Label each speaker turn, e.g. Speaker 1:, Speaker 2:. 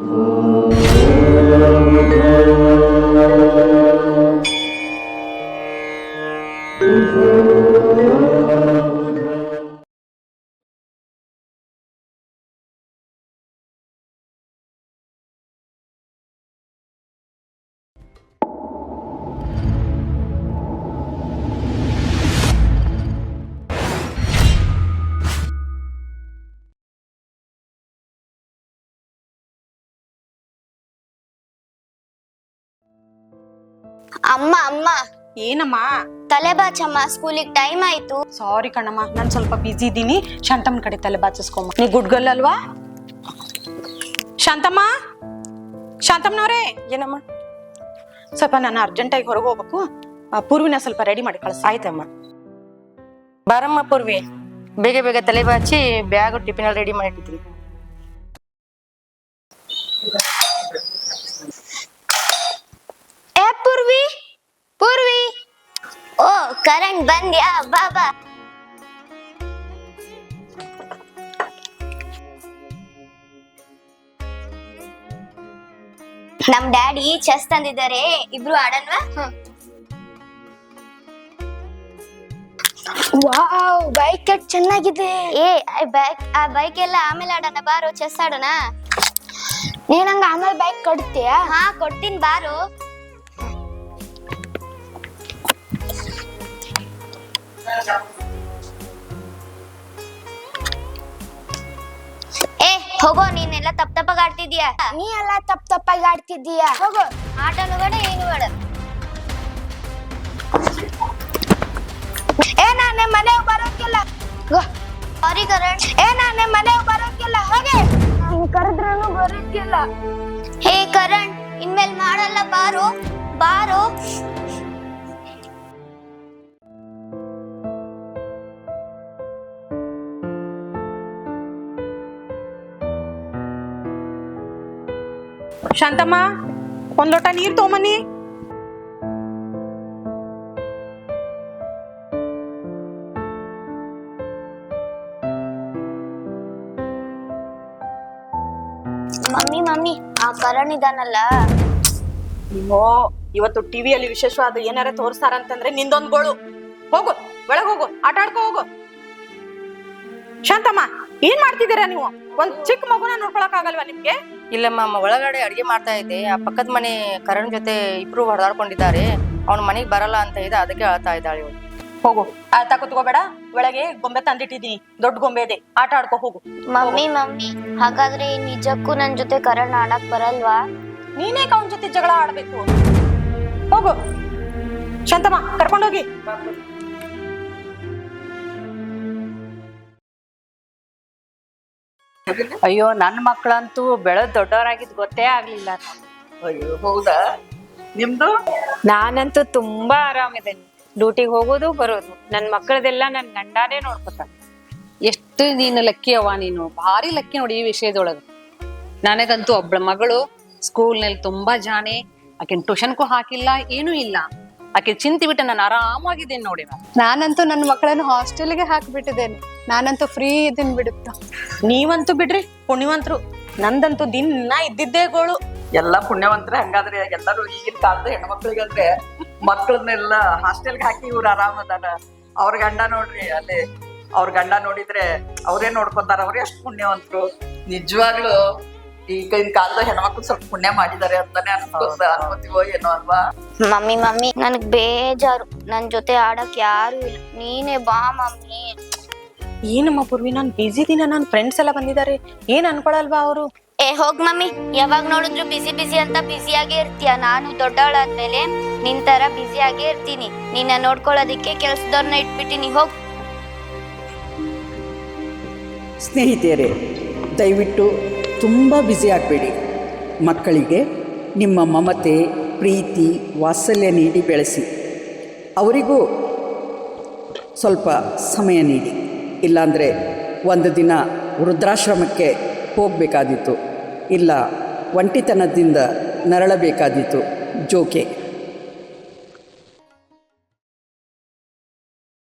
Speaker 1: Lord. ಅಮ್ಮ ಅಮ್ಮ.
Speaker 2: ಏನಮ್ಮ?
Speaker 1: ತಲೆ ಬಾಚಮ್ಮ ಸ್ಕೂಲಿಗೆ ಟೈಮ್ ಆಯ್ತು.
Speaker 2: ಸಾರಿ ಕಣಮ್ಮ ನಾನು ಸ್ವಲ್ಪ ಬಿಜಿ ಇದ್ದೀನಿ ಶಾಂತಮ್ಮನ ಕಡೆ ತಲೆ ಬಾಚಿಸ್ಕೊಮ್ಮ. ನೀ ಗುಡ್ಗಲ್ ಅಲ್ವಾ? ಶಾಂತಮ್ಮ? ಶಾಂತಮ್ಮನವ್ರೇ?
Speaker 3: ಏನಮ್ಮ?
Speaker 2: ಸ್ವಲ್ಪ ನಾನು ಅರ್ಜೆಂಟಾಗಿ ಹೊರಗೆ ಹೋಗ್ಬೇಕು. ಆ, ಪೂರ್ವಿನ ಸ್ವಲ್ಪ ರೆಡಿ ಮಾಡಿ ಕಳಿಸ್.
Speaker 3: ಆಯ್ತಮ್ಮ? ಬಾರಮ್ಮ ಪೂರ್ವಿ. ಬೇಗ ಬೇಗ ತಲೆ ಬಾಚಿ ಬ್ಯಾಗ್ ಟಿಫಿನ್ ರೆಡಿ ಮಾಡಿ ಮಾಡಿಟ್ಟಿದ್ದೀನಿ
Speaker 1: ಏ ಪೂರ್ವಿ ಪೂರ್ವಿ ಓ ಕರಣ್ ಬಂದ್ಯಾ ಬಾಬಾ ನಮ್ ಡ್ಯಾಡಿ ಚೆಸ್ ತಂದಿದ್ದಾರೆ ಇಬ್ರು ಆಡನ್ವಾ ವಾವ್ ಬೈಕ್ ಚೆನ್ನಾಗಿದೆ. ಏ ಬೈಕ್ ಆ ಬೈಕ್ ಎಲ್ಲ ಆಮೇಲೆ ಆಡೋಣ ಬಾರು ಚೆಸ್ ಆಡೋಣ. ನೀನಂಗ ಆಮೇಲೆ ಬೈಕ್ ಕೊಡ್ತೀಯ? ಹಾ ಕೊಡ್ತೀನಿ ಬಾರು. ಏ ಹೋಗೋ ನೀನೆಲ್ಲ ತಪ್ಪ ತಪ್ಪಾಗಿ ಆಡ್ತಿದೀಯ
Speaker 4: ನೀ ಎಲ್ಲ ತಪ್ಪ ತಪ್ಪಾಗಿ ಆಡ್ತಿದ್ದೀಯ? ಹೋಗು.
Speaker 1: ಆಟನು ಬೇಡ ಏನು ಬೇಡ.
Speaker 4: ಏ ನಾನು ಮನೆಗೆ ಬರೋಕಿಲ್ಲ.
Speaker 1: ಸಾರಿ ಕರಣ್.
Speaker 4: ಏ ನಾನು ಮನೆಗೆ ಬರೋಕಿಲ್ಲ. ಹೋಗೆ. ಕರೆದ್ರನು ಕರೆದ್ರೂ ಬರೋಕಿಲ್ಲ.
Speaker 1: ಹೇ ಕರಣ್ ಇನ್ಮೇಲೆ ಮಾಡಲ್ಲ ಬಾರೋ. ಬಾರೋ.
Speaker 2: ಶಾಂತಮ್ಮ ಒಂದ್ ಲೋಟ ನೀರ್ ತಗೊಂಬನ್ನಿ.
Speaker 1: ಮಮ್ಮಿ ಮಮ್ಮಿ ಆ ಕರಣ್ ಇದಾನಲ್ಲ.
Speaker 2: ಅಯ್ಯೋ ಇವತ್ತು ಟಿವಿಯಲ್ಲಿ ವಿಶೇಷವಾದ ಏನಾರ ತೋರಿಸ್ತಾರಂತಂದ್ರೆ ನಿಂದೊಂದು ಗೋಳು. ಹೋಗು ಒಳಗ್ ಹೋಗು ಆಟ ಆಡ್ಕೋ ಹೋಗು. ಶಾಂತಮ್ಮ ಏನ್ ಮಾಡ್ತಿದ್ದೀರಾ ನೀವು? ಒಂದ್ ಚಿಕ್ಕ ಮಗುನ ನೋಡ್ಕೊಳಕ್ ಆಗಲ್ವಾ ನಿಮ್ಗೆ?
Speaker 3: ಇಲ್ಲಮ್ಮ ಒಳಗಡೆ ಅಡಿಗೆ ಮಾಡ್ತಾ ಇದ್ದೆ. ಆ ಪಕ್ಕದ ಮನೆ ಕರಣ್ ಜೊತೆ ಇಬ್ರು ಹೊಡೆದಾಡ್ಕೊಂಡಿದ್ದಾರೆ ಅವ್ನ ಮನೆಗೆ ಬರಲ್ಲ ಅಂತ ಇದೆ ಅದಕ್ಕೆ ಅಳ್ತಾ ಇದ್ದಾಳೆ ಇವಳು.
Speaker 2: ಹೋಗು. ಆತ ಕುತ್ಕೋಬೇಡ. ಒಳಗೆ ಗೊಂಬೆ ತಂದಿಟ್ಟಿದೀನಿ ದೊಡ್ಡ ಗೊಂಬೆ ಇದೆ. ಆಟ ಆಡ್ಕೋ ಹೋಗು.
Speaker 1: ಮಮ್ಮಿ ಮಮ್ಮಿ ಹಾಗಾದ್ರೆ ನಿಜಕ್ಕೂ ನನ್ ಜೊತೆ ಕರಣ್ ಆಡಕ್ ಬರಲ್ವಾ?
Speaker 2: ನೀನೇ ಅವನ ಜೊತೆ ಜಗಳ ಆಡ್ಬೇಕು. ಹೋಗು. ಶಾಂತಮ್ಮ ಕರ್ಕೊಂಡೋಗಿ.
Speaker 5: ಅಯ್ಯೋ ನನ್ನ ಮಕ್ಕಳಂತೂ ಬೆಳೆದ್ ದೊಡ್ಡವರಾಗಿದ್ ಗೊತ್ತೇ ಆಗ್ಲಿಲ್ಲ
Speaker 6: ಅಯ್ಯೋ ಹೌದಾ? ನಿಮ್ದು?
Speaker 5: ನಾನಂತೂ ತುಂಬಾ ಆರಾಮಿದ್ದೇನೆ ಡ್ಯೂಟಿಗೆ ಹೋಗೋದು ಬರೋದು. ನನ್ನ ಮಕ್ಕಳದೆಲ್ಲ ನನ್ನ ಗಂಡನೇ ನೋಡ್ಕೊತಾನೆ ಎಷ್ಟು ನೀನು ಲಕ್ಕಿ ಅವ ನೀನು. ಭಾರಿ ಲಕ್ಕಿ ನೋಡಿ ಈ ವಿಷಯದೊಳಗೆ. ನನಗಂತೂ ಒಬ್ಳ ಮಗಳು ಸ್ಕೂಲ್ನಲ್ಲಿ ತುಂಬಾ ಜಾಣೆ. ಆಕಿನ ಟ್ಯೂಷನ್ಗೂ ಹಾಕಿಲ್ಲ ಏನೂ ಇಲ್ಲ. ಆಕೆ ಚಿಂತಿ ಬಿಟ್ಟು ನಾನು ಆರಾಮಾಗಿದ್ದೇನೆ ನೋಡಿ ನಾನು
Speaker 7: ನಾನಂತೂ ನನ್ನ ಮಕ್ಕಳನ್ನು ಹಾಸ್ಟೆಲ್ಗೆ ಹಾಕಿಬಿಟ್ಟಿದ್ದೇನೆ. ನಾನಂತೂ ಫ್ರೀ ಇದ್ದೀನಿ ಬಿಡುತ್ತ
Speaker 2: ನೀವಂತೂ ಬಿಡ್ರಿ ಪುಣ್ಯವಂತರು. ನಂದಂತೂ ದಿನ ಇದ್ದಿದ್ದೇ ಗೋಳು.
Speaker 6: ಎಲ್ಲಾ ಪುಣ್ಯವಂತರ ಹಂಗಾದ್ರೆ ಎಲ್ಲರೂ ಈಗಿನ ಕಾಲದ ಹೆಣ್ಮಕ್ಳಿಗಂದ್ರೆ ಮಕ್ಕಳನ್ನೆಲ್ಲ ಹಾಸ್ಟೆಲ್ಗೆ ಹಾಕಿ ಇವ್ರು ಆರಾಮ್ ಅದಾರ. ಅವ್ರ ಗಂಡ ನೋಡ್ರಿ ಅಲ್ಲಿ ಅವ್ರ ಗಂಡ ನೋಡಿದ್ರೆ ಅವರೇ ನೋಡ್ಕೊತಾರ ಅವ್ರೇ ಅಷ್ಟು ಪುಣ್ಯವಂತರು. ನಿಜವಾಗ್ಲು ಈಗಿನ ಕಾಲದ ಹೆಣ್ಮಕ್ಳು ಸ್ವಲ್ಪ ಪುಣ್ಯ ಮಾಡಿದ್ದಾರೆ ಅಂತಾನೆ ಅನ್ಕೋತ ಅನ್ಕೋತೀವೋ ಏನೋ ಅಲ್ವಾ?
Speaker 1: ಮಮ್ಮಿ ಮಮ್ಮಿ ನನಗ್ ಬೇಜಾರು. ನನ್ ಜೊತೆ ಆಡಕ್ ಯಾರು ಇಲ್ಲ. ನೀನೇ ಬಾ ಮಮ್ಮಿ.
Speaker 2: ಏನಮ್ಮ ಪೂರ್ವಿ ನಾನು ಬಿಸಿ ದಿನ ನನ್ನ ಫ್ರೆಂಡ್ಸ್ ಎಲ್ಲ ಬಂದಿದ್ದಾರೆ. ಏನ್ ಅನ್ಕೊಳಲ್ವಾ ಅವರು?
Speaker 1: ಏ ಹೋಗ್ ಮಮ್ಮಿ. ಯಾವಾಗ ನೋಡಿದ್ರು ಬಿಸಿ ಬಿಸಿ ಅಂತ ಬಿಸಿಯಾಗೇ ಇರ್ತೀಯ. ನಾನು ದೊಡ್ಡವಳಾದ್ಮೇಲೆ ನಿನ್ ತರ ಬಿಸಿಯಾಗೇ ಇರ್ತೀನಿ. ನಿನ್ನ ನೋಡ್ಕೊಳ್ಳೋದಿಕ್ಕೆ ಕೆಲ್ಸದವ್ರನ್ನ ಇಟ್ಬಿಟ್ಟಿನಿ ಹೋಗ್.
Speaker 8: ಸ್ನೇಹಿತೆಯರೇ ದಯವಿಟ್ಟು ತುಂಬ ಬ್ಯುಸಿ ಆಗಬೇಡಿ. ಮಕ್ಕಳಿಗೆ ನಿಮ್ಮ ಮಮತೆ, ಪ್ರೀತಿ, ವಾತ್ಸಲ್ಯ ನೀಡಿ ಬೆಳೆಸಿ. ಅವರಿಗೂ ಸ್ವಲ್ಪ ಸಮಯ ನೀಡಿ. ಇಲ್ಲಾಂದರೆ ಒಂದು ದಿನ ವೃದ್ಧಾಶ್ರಮಕ್ಕೆ ಹೋಗಬೇಕಾದೀತು ಇಲ್ಲ, ಒಂಟಿತನದಿಂದ ನರಳಬೇಕಾದೀತು ಜೋಕೆ.